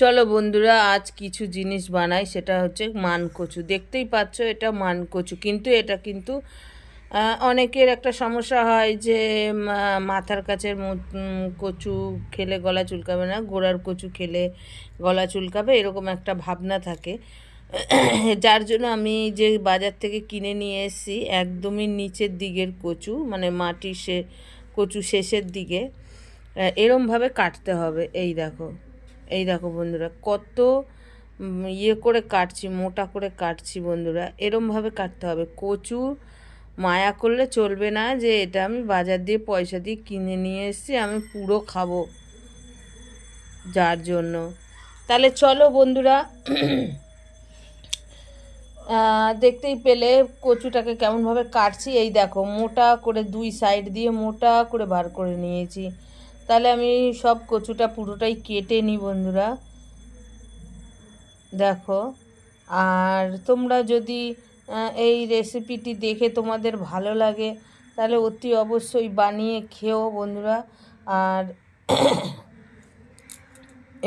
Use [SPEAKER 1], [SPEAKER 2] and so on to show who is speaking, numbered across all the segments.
[SPEAKER 1] চলো বন্ধুরা, আজ কিছু জিনিস বানাই, সেটা হচ্ছে মান কচু দেখতেই পাচ্ছ, এটা মানকচু, কিন্তু এটা কিন্তু অনেকের একটা সমস্যা হয় যে মাথার কাছের কচু খেলে গলা চুলকাবে না, গোড়ার কচু খেলে গলা চুলকাবে, এরকম একটা ভাবনা থাকে। যার জন্য আমি যে বাজার থেকে কিনে নিয়ে এসেছি, একদমই নিচের দিকের কচু মানে মাটি সে, কচু শেষের দিকে এরমভাবে কাটতে হবে। এই দেখো। এই দেখো বন্ধুরা, কত ইয়ে করে কাটছি, মোটা করে কাটছি বন্ধুরা। এরমভাবে কাটতে হবে। কচু মায়া করলে চলবে না যে, এটা আমি বাজার দিয়ে পয়সা দিয়ে কিনে নিয়ে এসেছি, আমি পুরো খাব যার জন্য। তাহলে চলো বন্ধুরা দেখতেই পেলে কচুটাকে কেমনভাবে কাটছি। এই দেখো, মোটা করে দুই সাইড দিয়ে মোটা করে বার করে নিয়েছি। তাহলে আমি সব কচুটা পুরোটাই কেটে নিই বন্ধুরা। দেখো, আর তোমরা যদি এই রেসিপিটি দেখে তোমাদের ভালো লাগে, তাহলে অতি অবশ্যই বানিয়ে খেও, বন্ধুরা। আর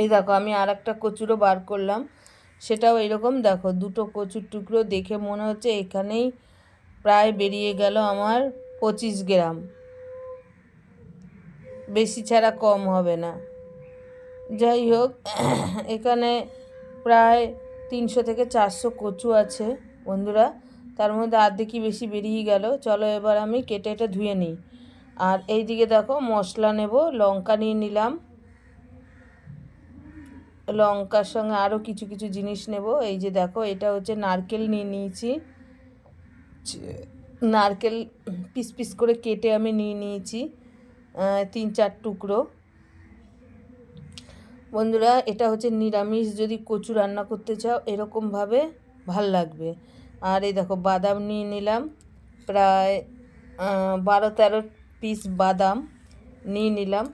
[SPEAKER 1] এই দেখো, আমি আর একটা কচুরও বার করলাম। সেটাও এরকম, দেখো, দুটো কচুর টুকরো দেখে মনে হচ্ছে এখানেই প্রায় বেরিয়ে গেল আমার পঁচিশ গ্রাম। বেশি ছাড়া কম হবে না। যাই হোক, এখানে প্রায় তিনশো থেকে চারশো কচু আছে বন্ধুরা। তার মধ্যে আর্ধেকই বেশি বেরিয়ে গেল। চলো এবার আমি কেটে এটা ধুয়ে নিই। আর এই দিকে দেখো মশলা নেব, লঙ্কা নিয়ে নিলাম। লঙ্কার সঙ্গে আরও কিছু কিছু জিনিস নেব। এই যে দেখো, এটা হচ্ছে নারকেল নিয়ে নিয়েছি। নারকেল পিস পিস করে কেটে আমি নিয়ে নিয়েছি। তিন চার টুকরো। বন্ধুরা, এটা হচ্ছে নিরামিষ, যদি কচু রান্না করতে চাও, এরকমভাবে ভালো লাগবে। আর এই দেখো, বাদাম নিয়ে নিলাম, প্রায় বারো তেরো পিস বাদাম নিয়ে নিলাম।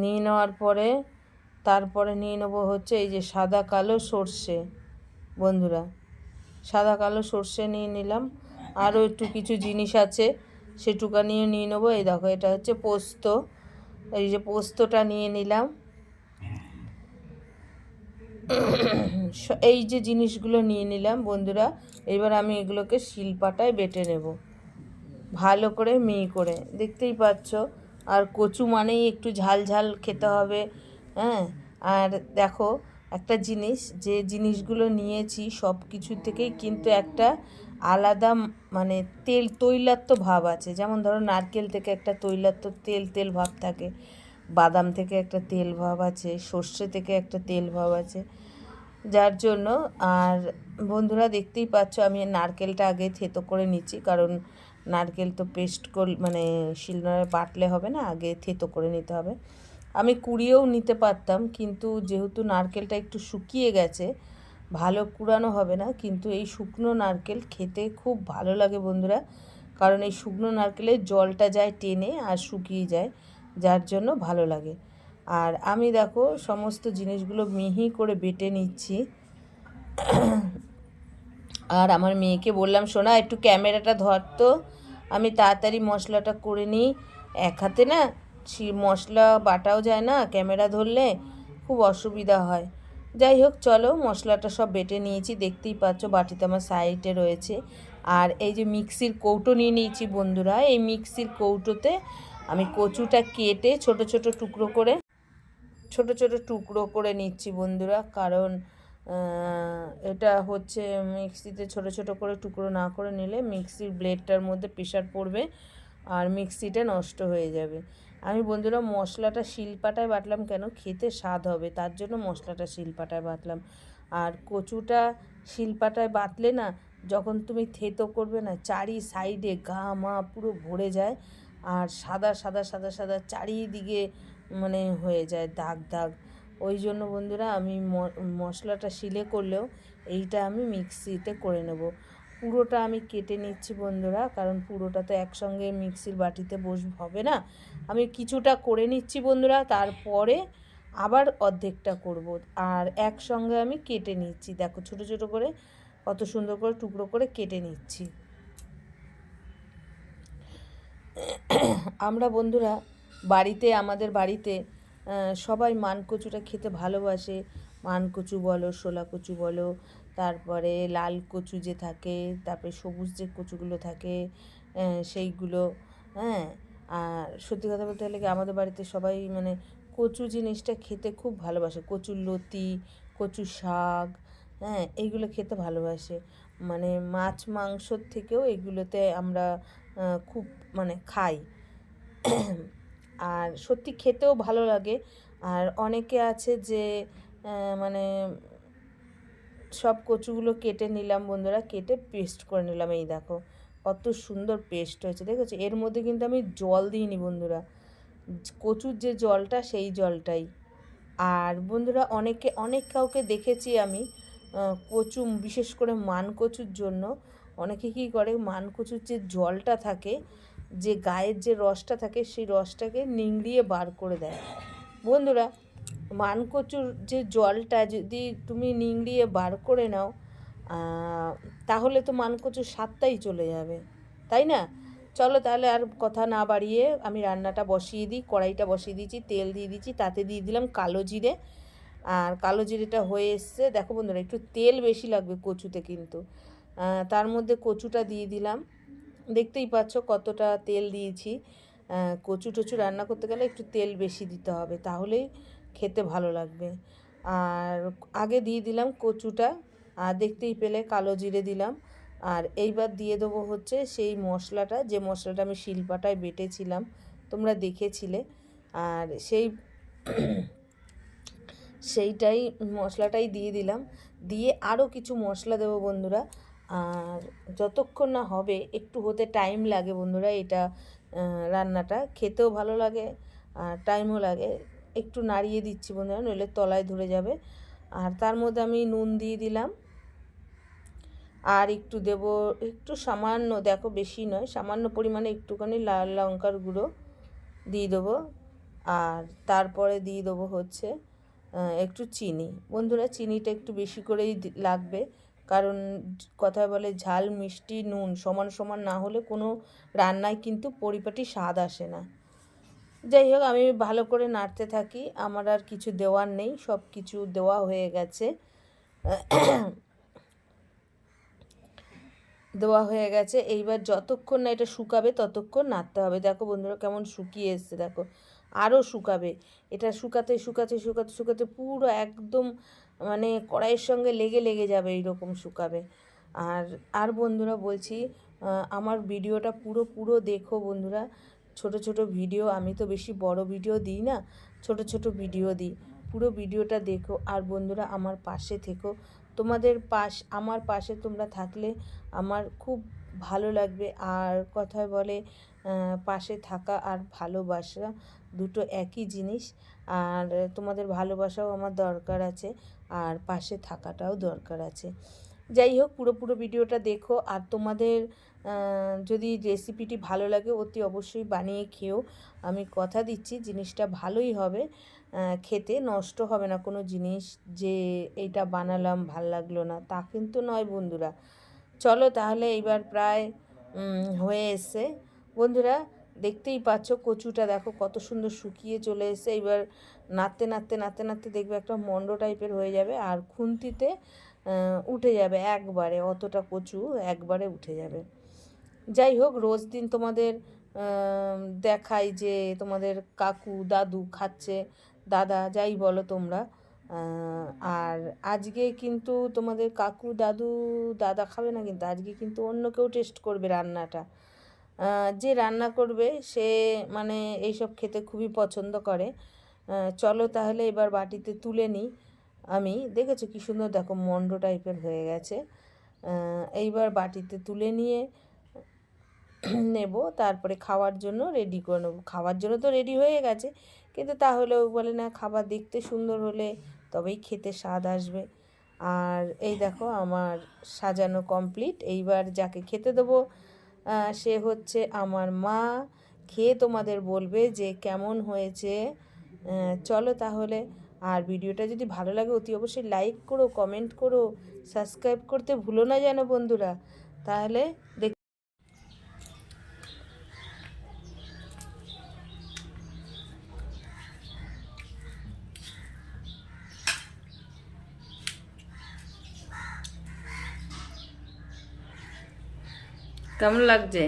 [SPEAKER 1] নিয়ে নেওয়ার পরে, তারপরে নিয়ে নেব হচ্ছে এই যে সাদা কালো সর্ষে। বন্ধুরা, সাদা কালো সর্ষে নিয়ে নিলাম। আরও একটু কিছু জিনিস আছে সেটুকা নিয়ে নিয়ে নেব। এই দেখো, এটা হচ্ছে পোস্ত। এই যে পোস্তটা নিয়ে নিলাম। এই যে জিনিসগুলো নিয়ে নিলাম, বন্ধুরা, এবার আমি এগুলোকে শিলপাটায় বেটে নেব। ভালো করে মিহি করে। দেখতেই পাচ্ছ, আর কচু মানেই একটু ঝাল ঝাল খেতে হবে হ্যাঁ? আর দেখো, একটা জিনিস, যে জিনিসগুলো নিয়েছি সব কিছু থেকেই কিন্তু একটা আলাদা মানে তেল তৈলাত্ম ভাব আছে। যেমন ধরো নারকেল থেকে একটা তৈলাত্ম তেল তেল ভাব থাকে। বাদাম থেকে একটা তেল ভাব আছে। সর্ষে থেকে একটা তেল ভাব আছে। যার জন্য, আর বন্ধুরা দেখতেই পাচ্ছ, আমি নারকেলটা আগে থেতো করে নিচ্ছি। কারণ নারকেল তো পেস্ট কর মানে শিলনোড়ায় বাটলে হবে না, আগে থেতো করে নিতে হবে। আমি কুড়িয়েও নিতে পারতাম, কিন্তু যেহেতু নারকেলটা একটু শুকিয়ে গেছে ভালো কুড়ানো হবে না, কিন্তু এই শুকনো নারকেল খেতে খুব ভালো লাগে বন্ধুরা। কারণ এই শুকনো নারকেলের জলটা যায় টেনে আর শুকিয়ে যায়, যার জন্য ভালো লাগে। আর আমি দেখো সমস্ত জিনিসগুলো মিহি করে বেটে নিচ্ছি। আর আমার মেয়েকে বললাম শোনা একটু ক্যামেরাটা ধর তো। আমি তাড়াতাড়ি মশলাটা করে নিই। এক হাতে না মশলা বাটাও যায় না, ক্যামেরা ধরলে খুব অসুবিধা হয়। যাই হোক, চলো মশলাটা সব বেটে নিয়েছি। দেখতেই পাচ্ছ বাটিতে আমার সাইডে রয়েছে। আর এই যে মিক্সির কৌটো নিয়ে নিয়েছি বন্ধুরা, এই মিক্সির কৌটোতে আমি কচুটা কেটে ছোট ছোট টুকরো করে, ছোট ছোট টুকরো করে নিচ্ছি বন্ধুরা। কারণ এটা হচ্ছে মিক্সিতে ছোট ছোট করে টুকরো না করে নিলে মিক্সির ব্লেডটার মধ্যে প্রেশার পড়বে। আর মিক্সিটা নষ্ট হয়ে যাবে। আমি বন্ধুরা মশলাটা শিলপাটায় বাটলাম কেন? খেতে স্বাদ হবে, তার জন্য মশলাটা শিলপাটায় বাটলাম। আর কচুটা শিলপাটায় বাটলে না, যখন তুমি থেতো করবে না, চারি সাইডে গা মা পুরো ভরে যায় আর সাদা সাদা সাদা সাদা চারিদিকে মানে হয়ে যায় দাগ দাগ। ওই জন্য বন্ধুরা আমি মশলাটা শিলে করলেও এইটা আমি মিক্সিতে করে নেব। পুরোটা আমি কেটে নিচ্ছি বন্ধুরা, কারণ পুরোটা তো একসঙ্গে মিক্সির বাটিতে বস, হবে না। আমি কিছুটা করে নিচ্ছি বন্ধুরা, তারপরে আবার অর্ধেকটা করব। আর একসঙ্গে আমি কেটে নিচ্ছি। দেখো ছোট ছোট করে কত সুন্দর করে টুকরো করে কেটে নিচ্ছি। আমরা বন্ধুরা বাড়িতে, আমাদের বাড়িতে সবাই মান কচুটা খেতে ভালোবাসে। মানকচু বলো শোলা কচু বলো তারপরে লাল কচু যে থাকে, তারপরে সবুজ যে কচুগুলো থাকে সেইগুলো হ্যাঁ? আর সত্যি কথা বলতে গেলে কি আমাদের বাড়িতে সবাই মানে কচু জিনিসটা খেতে খুব ভালোবাসে। কচুর লতি, কচু শাক হ্যাঁ? এইগুলো খেতে ভালোবাসে। মানে মাছ মাংসর থেকেও এগুলোতে আমরা খুব মানে খাই। আর সত্যি খেতেও ভালো লাগে। আর অনেকে আছে যে মানে সব কচুগুলো কেটে নিলাম বন্ধুরা, কেটে পেস্ট করে নিলাম। এই দেখো, কত সুন্দর পেস্ট হয়েছে, দেখেছ? এর মধ্যে কিন্তু আমি জল দিইনি বন্ধুরা। কচুর যে জলটা, সেই জলটাই। আর বন্ধুরা, অনেকে, অনেক কাউকে দেখেছি আমি কচু, বিশেষ করে মান কচুর জন্য, অনেকে কী করে, মান কচুর যে জলটা থাকে, যে গায়ের যে রসটা থাকে, সেই রসটাকে নিংড়িয়ে বার করে দেয়। বন্ধুরা মান কচুর যে জলটা যদি তুমি নিংড়িয়ে বার করে নাও তাহলে তো মানকচুর স্বাদটাই চলে যাবে, তাই না? চলো তাহলে আর কথা না বাড়িয়ে আমি রান্নাটা বসিয়ে দিই, কড়াইটা বসিয়ে দিয়েছি, তেল দিয়ে দিয়েছি, তাতে দিয়ে দিলাম কালো জিরে। আর কালো জিরেটা হয়ে এসছে, দেখো বন্ধুরা, একটু তেল বেশি লাগবে কচুতে কিন্তু। তার মধ্যে কচুটা দিয়ে দিলাম। দেখতেই পাচ্ছ কতটা তেল দিয়েছি। কচু টচু রান্না করতে গেলে একটু তেল বেশি দিতে হবে, তাহলেই খেতে ভালো লাগবে। আর আগে দিয়ে দিলাম কচুটা, আর দেখতেই পেলে কালো জিরে দিলাম। আর এইবার দিয়ে দেবো হচ্ছে সেই মশলাটা, যে মশলাটা আমি শিলপাটায় বেটেছিলাম, তোমরা দেখেছিলে। আর সেই সেইটাই মশলাটাই দিয়ে দিলাম। দিয়ে আরও কিছু মশলা দেবো বন্ধুরা। আর যতক্ষণ না হবে, একটু হতে টাইম লাগে বন্ধুরা এটা রান্নাটা। খেতেও ভালো লাগে, আর টাইমও লাগে। একটু নাড়িয়ে দিচ্ছি বন্ধুরা, নইলে তলায় ধরে যাবে। আর তার মধ্যে আমি নুন দিয়ে দিলাম। আর একটু দেব, একটু সামান্য, দেখো বেশি নয়, সামান্য পরিমাণে একটুখানি লাল লঙ্কার গুঁড়ো দিয়ে দেবো। আর তারপরে দিয়ে দেবো হচ্ছে একটু চিনি। বন্ধুরা, চিনিটা একটু বেশি করেই লাগবে। কারণ কথায় বলে ঝাল, মিষ্টি, নুন সমান সমান না হলে কোনো রান্নায় কিন্তু পরিপাটি স্বাদ আসে না। যাই হোক, আমি ভালো করে নাড়তে থাকি। আমার আর কিছু দেওয়ার নেই সব কিছু দেওয়া হয়ে গেছে। দেওয়া হয়ে গেছে। এইবার যতক্ষণ না এটা শুকাবে, ততক্ষণ নাড়তে হবে। দেখো বন্ধুরা, কেমন শুকিয়ে এসছে, দেখো। আরও শুকাবে। এটা শুকাতে শুকাতে শুকাতে শুকাতে পুরো একদম মানে কড়াইয়ের সঙ্গে লেগে লেগে যাবে, এইরকম শুকাবে। আর আর বন্ধুরা বলছি আমার ভিডিওটা পুরো পুরো দেখো বন্ধুরা। ছোট ছোট ভিডিও, আমি তো বেশি বড় ভিডিও দিই না, ছোট ছোট ভিডিও দিই। পুরো ভিডিওটা দেখো। আর বন্ধুরা, আমার পাশে থেকো। তোমাদের পাশ, আমার পাশে তোমরা থাকলে আমার খুব ভালো লাগবে। আর কথায় বলে পাশে থাকা আর ভালোবাসা দুটো একই জিনিস। আর তোমাদের ভালোবাসাও আমার দরকার আছে, আর পাশে থাকাটাও দরকার আছে। যাই হোক পুরো পুরো ভিডিওটা দেখো। আর তোমাদের যদি রেসিপিটি ভালো লাগে, অতি অবশ্যই বানিয়ে খেও। আমি কথা দিচ্ছি, জিনিসটা ভালোই হবে খেতে। নষ্ট হবে না কোনো জিনিস যে এইটা বানালাম, ভালো লাগল না, তা কিন্তু নয় বন্ধুরা। চলো তাহলে এইবার প্রায় হয়ে এসছে। বন্ধুরা, দেখতেই পাচ্ছ কচুটা দেখো কত সুন্দর শুকিয়ে চলে এসেছে। এবার নাড়তে নাড়তে নাড়তে নাড়তে দেখবে একটা মন্ড টাইপের হয়ে যাবে। আর খুন্তিতে উঠে যাবে একবারে, অতটা কচু একবারে উঠে যাবে। যাই হোক, রোজ দিন তোমাদের দেখাই যে তোমাদের কাকু, দাদু খাচ্ছে, দাদা, যাই বলো তোমরা। আর আজকে কিন্তু তোমাদের কাকু, দাদু, দাদা খাবে না কিন্তু আজকে কিন্তু অন্য কেউ টেস্ট করবে রান্নাটা। যে রান্না করবে সে মানে এইসব খেতে খুবই পছন্দ করে। চলো তাহলে এবার বাটিতে তুলে নিই। আমি দেখেছ কি সুন্দর দেখো মন্ড টাইপের হয়ে গেছে। এইবার বাটিতে তুলে নিয়ে নেব, তারপরে খাওয়ার জন্য রেডি করে নেব। খাওয়ার জন্য তো রেডি হয়ে গেছে, কিন্তু তাহলেও বলে, না, খাবার দেখতে সুন্দর হলে তবেই খেতে স্বাদ আসবে। আর এই দেখো আমার সাজানো কমপ্লিট এইবার যাকে খেতে দেবো সে হচ্ছে আমার মা। খেয়ে তোমাদের বলবে যে কেমন হয়েছে। চলো তাহলে আর ভিডিওটা যদি ভালো লাগে অতি অবশ্যই লাইক করো কমেন্ট করো সাবস্ক্রাইব করতে ভুলো না যেন বন্ধুরা। তাহলে দেখ কেমন লাগছে?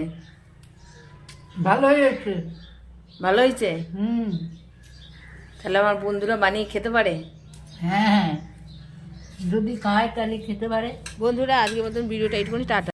[SPEAKER 2] ভালো হয়েছে।
[SPEAKER 1] ভালো হয়েছে?
[SPEAKER 2] হুম।
[SPEAKER 1] তাহলে আমার বন্ধুরা বানিয়ে খেতে পারে?
[SPEAKER 2] হ্যাঁ যদি খায় তাহলে খেতে পারে।
[SPEAKER 1] বন্ধুরা আজকের মতন ভিডিওটা এইটুকুনি টাটা।